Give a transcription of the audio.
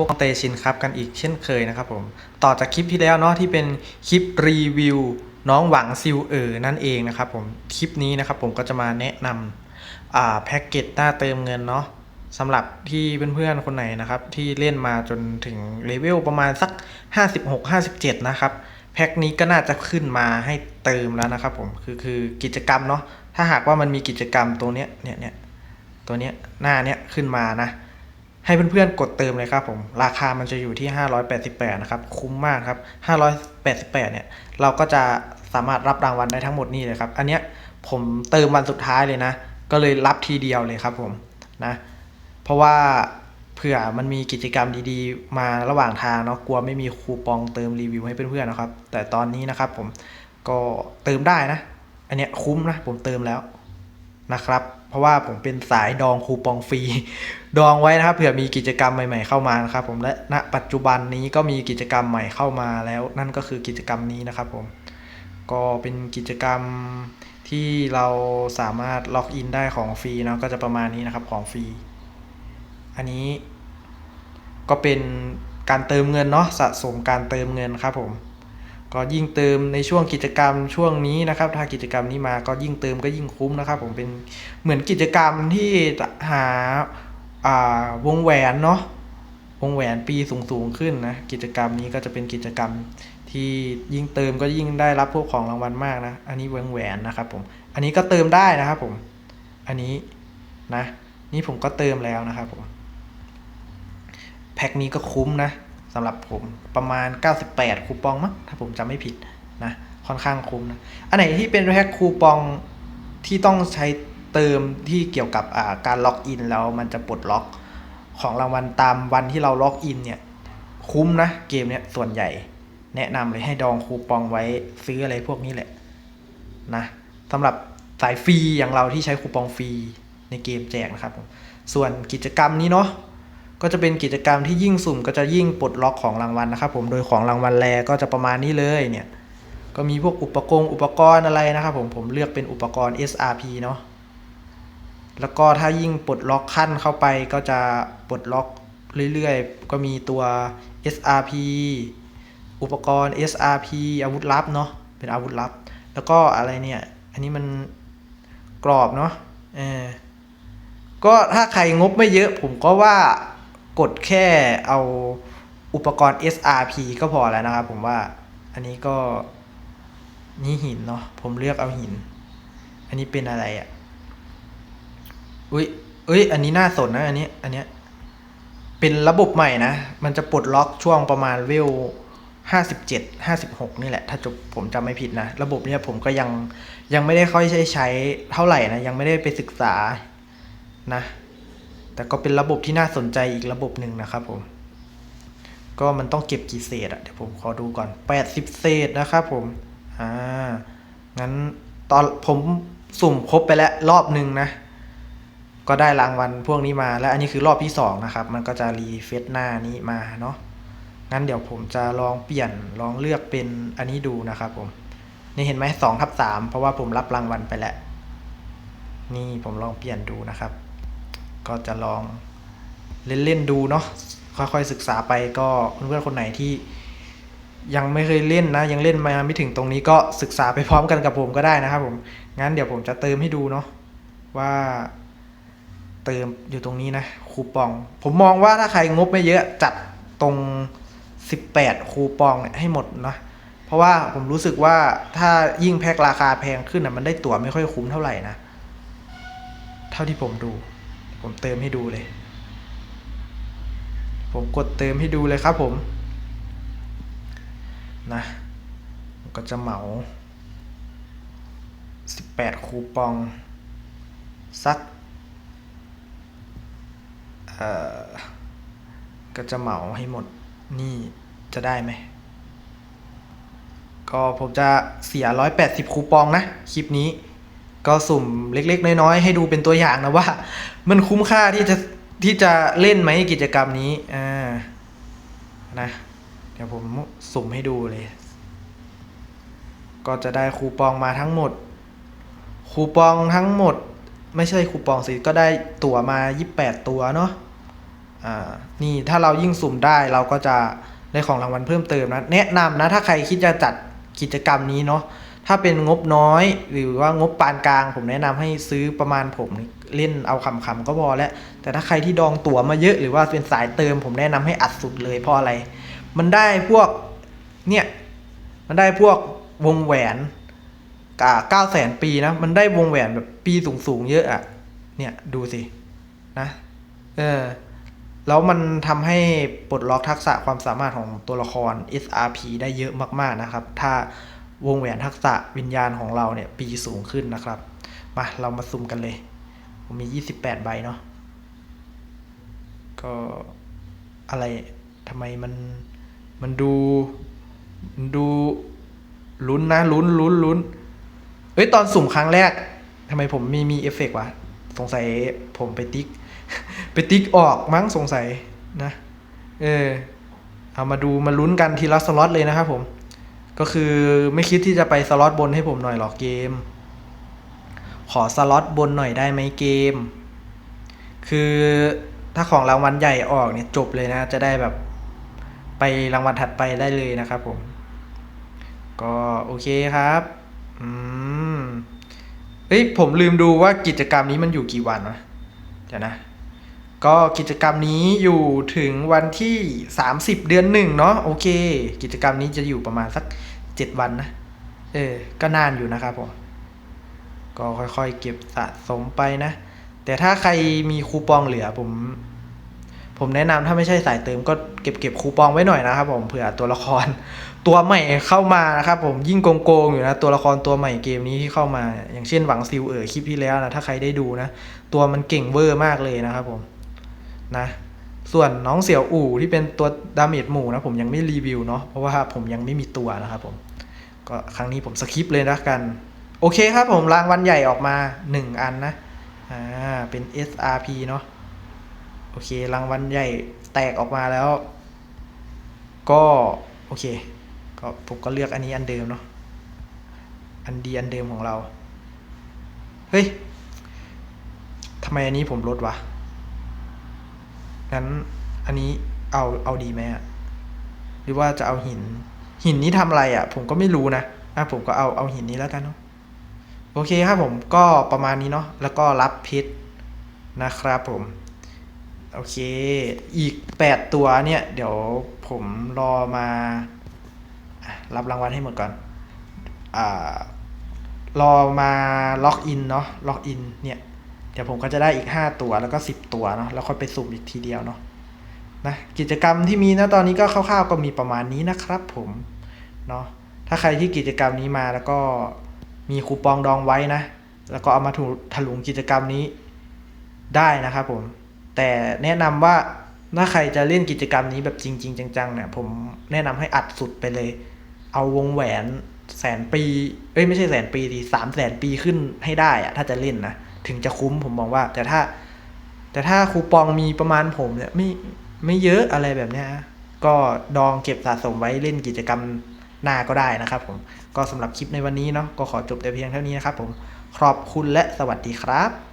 วกเตชินครับกันอีกเช่นเคยนะครับผมต่อจากคลิปที่แล้วเนาะที่เป็นคลิปรีวิวน้องหวังซิลเอ๋อนั่นเองนะครับผมคลิปนี้นะครับผมก็จะมาแนะนำแพ็กเกจหน้าเติมเงินเนาะสำหรับที่เพื่อนๆคนไหนนะครับที่เล่นมาจนถึงเลเวลประมาณสัก 56-57 นะครับแพ็กนี้ก็น่าจะขึ้นมาให้เติมแล้วนะครับผมคือคือกิจกรรมเนาะถ้าหากว่ามันมีกิจกรรมตัวเนี้ยเนี่ยเนี่ยตัวเนี้ยหน้าเนี้ยขึ้นมานะ ให้เพื่อนๆกดเติมเลยครับผมราคามันจะอยู่ที่ 588 นะครับ คุ้มมากครับ 588 เนี่ย เราก็จะสามารถรับรางวัลได้ทั้งหมดนี่เลยครับ อันเนี้ยผมเติมวันสุดท้ายเลยนะ ก็เลยรับทีเดียวเลยครับผมนะเพราะว่าเผื่อมันมีกิจกรรมดีๆ มาระหว่างทางเนาะกลัวไม่มีคูปองเติมรีวิวให้เพื่อนๆนะครับ แต่ตอนนี้นะครับผมก็เติมได้นะ อันเนี้ยคุ้มนะผมเติมแล้ว นะครับ เพราะว่าผมเป็นสายดองคูปองฟรี ดองไว้นะครับเผื่อมีกิจกรรมใหม่ ๆ เข้ามานะครับ ผมและณปัจจุบันนี้ก็มีกิจกรรมใหม่เข้ามาแล้ว นั่นก็คือกิจกรรมนี้นะครับ ผมก็เป็นกิจกรรมที่เราสามารถล็อกอินได้ของฟรีเนาะก็จะประมาณนี้นะครับของฟรี อันนี้ก็เป็นการเติมเงินเนาะสะสมการเติมเงินครับผม ก็ยิ่งเติมในช่วงกิจกรรมช่วงนี้นะครับ ถ้ากิจกรรมนี้มาก็ยิ่งเติมก็ยิ่งคุ้มนะครับ ผมเป็นเหมือนกิจกรรมที่หาาวงแหวนเนาะวงแหวนปีสูงสูงขึ้นนะกิจกรรมนี้ก็จะเป็นกิจกรรมที่ยิ่งเติมก็ยิ่งได้รับพวกของรางวัลมากนะ อันนี้วงแหวนนะครับผม อันนี้ก็เติมได้นะครับผม อันนี้นะ นี่ผมก็เติมแล้วนะครับผม แพ็คนี้ก็คุ้มนะ สำหรับผมประมาณ 98 คูปองมั้งถ้าผมจำไม่ผิดนะค่อนข้างคุ้มนะอันไหนที่เป็นแพ็คคูปองที่ต้องใช้เติมที่เกี่ยวกับการล็อกอินแล้วมันจะปลดล็อกของรางวัลตามวันที่เราล็อกอินเนี่ยคุ้มนะเกมเนี้ยส่วนใหญ่แนะนำเลยให้ดองคูปองไว้ซื้ออะไรพวกนี้แหละนะสำหรับสายฟรีอย่างเราที่ใช้คูปองฟรีในเกมแจกนะครับ ส่วนกิจกรรมนี้เนาะ ก็จะเป็นกิจกรรมที่ยิ่งสุ่มก็จะยิ่งปลดล็อกของรางวัลนะครับผมโดยของรางวัลแรก็จะประมาณนี้เลยเนี่ยก็มีพวกอุปกรณ์อุปกรณ์อะไรนะครับผมผมเลือกเป็นอุปกรณ์ SRP เนาะแล้วก็ถ้ายิ่งปลดล็อกขั้นเข้าไปก็จะปลดล็อกเรื่อยๆ ก็มีตัว SRP อุปกรณ์ SRP อาวุธลับเนาะเป็นอาวุธลับ แล้วก็อะไรเนี่ย อันนี้มันกรอบเนาะเออก็ถ้าใครงบไม่เยอะผมก็ว่า กดแค่เอาอุปกรณ์ SRP ก็พอแล้วนะครับผมว่า อันนี้ก็นี่หินเนาะผมเลือกเอาหิน อันนี้เป็นอะไรอะ่ะอุ้ยเอ้ย อันนี้น่าสนนะอันนี้ อันเนี้ยเป็นระบบใหม่นะ มันจะปลดล็อกช่วงประมาณเวลห้าสิบเจ็ดห้าสิบหกนี่แหละ ถ้าจบผมจำไม่ผิดนะ ระบบเนี้ยผมก็ยังยังไม่ได้ค่อยใช้ใช้เท่าไหร่นะ ยังไม่ได้ไปศึกษานะ แต่ก็เป็นระบบที่น่าสนใจอีกระบบหนึ่งนะครับผม ก็มันต้องเก็บกี่เศษอะเดี๋ยวผมขอดูก่อน 80 เศษนะครับผม อ่า งั้นตอนผมสุ่มครบไปแล้วรอบหนึ่งนะ ก็ได้รางวัลพวกนี้มา และอันนี้คือรอบที่สองนะครับ มันก็จะรีเฟซหน้านี้มาเนาะ งั้นเดี๋ยวผมจะลองเปลี่ยนลองเลือกเป็นอันนี้ดูนะครับผม นี่เห็นไหมสองทับสามเพราะว่าผมรับรางวัลไปแล้ว นี่ผมลองเปลี่ยนดูนะครับ ก็จะลองเล่นๆดูเนาะค่อยๆศึกษาไปก็เพื่อนๆคนไหนที่ยังไม่เคยเล่นนะ ยังเล่นมาไม่ถึงตรงนี้ก็ศึกษาไปพร้อมกันกับผมก็ได้นะครับผมงั้นเดี๋ยวผมจะเติมให้ดูเนาะว่าเติมอยู่ตรงนี้นะคูปอง ผมมองว่าถ้าใครงบไม่เยอะจัดตรง 18 คูปองเนี่ยให้หมดนะเพราะว่าผมรู้สึกว่าถ้ายิ่งแพ็คราคาแพงขึ้นนะมันได้ตั๋วไม่ค่อยคุ้มเท่าไหร่นะ เท่าที่ผมดู ผมเติมให้ดูเลย ผมกดเติมให้ดูเลยครับผมนะมก็จะเหมา 18 คูปอง สักเอ่อก็จะเหมาให้หมดนี่จะได้ไหม ก็ผมจะเสีย 180 คูปองนะ คลิปนี้ ก็สุ่มเล็กๆ น้อยๆ ให้ดูเป็นตัวอย่างนะว่า มันคุ้มค่าที่จะที่จะเล่นไหมกิจกรรมนี้อ่านะเดี๋ยวผมสุ่มให้ดูเลย ก็จะได้คูปองมาทั้งหมด คูปองทั้งหมด ไม่ใช่คูปองสิก็ได้ตั๋วมา 28 ตัวเนาะอ่านี่ถ้าเรายิ่งสุ่มได้เราก็จะได้ของรางวัลเพิ่มเติมนะ แนะนำนะถ้าใครคิดจะจัดกิจกรรมนี้เนาะ ถ้าเป็นงบน้อย หรือว่างบปานกลาง ผมแนะนำให้ซื้อประมาณผมเล่นเอาขำๆก็พอแล้ว แต่ถ้าใครที่ดองตั๋วมาเยอะ หรือว่าเป็นสายเติม ผมแนะนำให้อัดสุดเลยเพราะอะไร มันได้พวกเนี่ยมันได้พวกวงแหวนกาเก้าแสนปีนะ มันได้วงแหวนแบบปีสูงๆเยอะอะเนี่ยดูสินะ เออ แล้วมันทำให้ปลดล็อกทักษะความสามารถของตัวละคร SRP ได้เยอะมากๆนะครับ ถ้า วงแหวนทักษะวิญญาณของเราเนี่ยปีสูงขึ้นนะครับ มาเรามาซุ่มกันเลย ผมมี 28 ใบเนาะ ก็อะไรทำไมมันมันดูมันดูลุ้นนะลุ้นลุ้นลุ้นเอ้ยตอนสุ่มครั้งแรกทำไมผมมีมีเอฟเฟกต์วะ สงสัยผมไปติ๊ก ไปติ๊กออกมั้งสงสัยนะ เออ เอามาดูมาลุ้นกันทีละสล็อตเลยนะครับผม ก็คือไม่คิดที่จะไปสล็อตบนให้ผมหน่อยหรอกเกม ขอสล็อตบนหน่อยได้ไหมเกม คือถ้าของรางวัลใหญ่ออกเนี่ยจบเลยนะ จะได้แบบไปรางวัลถัดไปได้เลยนะครับผม ก็โอเคครับ อืมเฮ้ยผมลืมดูว่ากิจกรรมนี้มันอยู่กี่วันวะเดี๋ยวนะ ก็กิจกรรมนี้อยู่ถึงวันที่ 30 เดือนหนึ่งเนาะโอเค กิจกรรมนี้จะอยู่ประมาณสัก 7วันนะ เออ ก็นานอยู่นะครับผม ก็ค่อยๆ เก็บสะสมไปนะ แต่ถ้าใครมีคูปองเหลือผม ผมแนะนำถ้าไม่ใช่สายเติมก็เก็บเก็บคูปองไว้หน่อยนะครับผม เผื่อตัวละครตัวใหม่เข้ามานะครับผม ยิ่งโกงๆอยู่นะ ตัวละครตัวใหม่เกมนี้ที่เข้ามา อย่างเช่นหวังซิลเอ๋อคลิปที่แล้วนะ ถ้าใครได้ดูนะ ตัวมันเก่งเวอร์มากเลยนะครับผม นะ ส่วนน้องเสี่ยวอู่ที่เป็นตัวดาเมจหมู่นะผมยังไม่รีวิวเนาะเพราะว่าผมยังไม่มีตัวนะครับผมก็ครั้งนี้ผมสคิปเลยนะกัน โอเคครับผมรางวัลใหญ่ออกมาหนึ่งอันนะอ่าเป็น SRP เนาะโอเครางวัลใหญ่แตกออกมาแล้ว ก็โอเค ก็ผมก็เลือกอันนี้อันเดิมเนาะอันดีอันเดิมของเรา เฮ้ยทำไมอันนี้ผมลดวะ งั้นอันนี้เอาเอาดีไหมอะหรือว่าจะเอาหิน หินนี้ทำอะไรอะผมก็ไม่รู้นะอะผมก็เอาเอาหินนี้แล้วกันเนาะโอเคครับผมก็ประมาณนี้เนาะแล้วก็รับพชรนะครับผม โอเค อีกแปดตัวเนี่ย เดี๋ยวผมรอมา รับรางวัลให้หมดก่อนอ่ารอมาล็อกอินเนาะล็อกอินเนี่ย เดี๋ยวผมก็จะได้อีก 5 ตัวแล้วก็ 10 ตัวเนาะแล้วค่อยไปสุ่มอีกทีเดียวเนาะนะกิจกรรมที่มีนะตอนนี้ก็คร่าวๆก็มีประมาณนี้นะครับผมเนาะถ้าใครที่กิจกรรมนี้มาแล้วก็มีคูปองดองไว้นะ แล้วก็เอามาถูถลุงกิจกรรมนี้ได้นะครับผม แต่แนะนำว่าถ้าใครจะเล่นกิจกรรมนี้แบบจริง ๆ จังๆเนี่ยผมแนะนำให้อัดสุดไปเลย เอาวงแหวนแสนปี เอ้ยไม่ใช่แสนปีดิสามแสนปีขึ้นให้ได้อะถ้าจะเล่นนะ ถึงจะคุ้มผมมองว่า แต่ถ้า แต่ถ้าคูปองมีประมาณผมเนี่ยไม่ไม่เยอะอะไรแบบเนี้ยนะก็ดองเก็บสะสมไว้เล่นกิจกรรมหน้าก็ได้นะครับผมก็สำหรับคลิปในวันนี้เนาะก็ขอจบแต่เพียงเท่านี้นะครับผมขอบคุณและสวัสดีครับ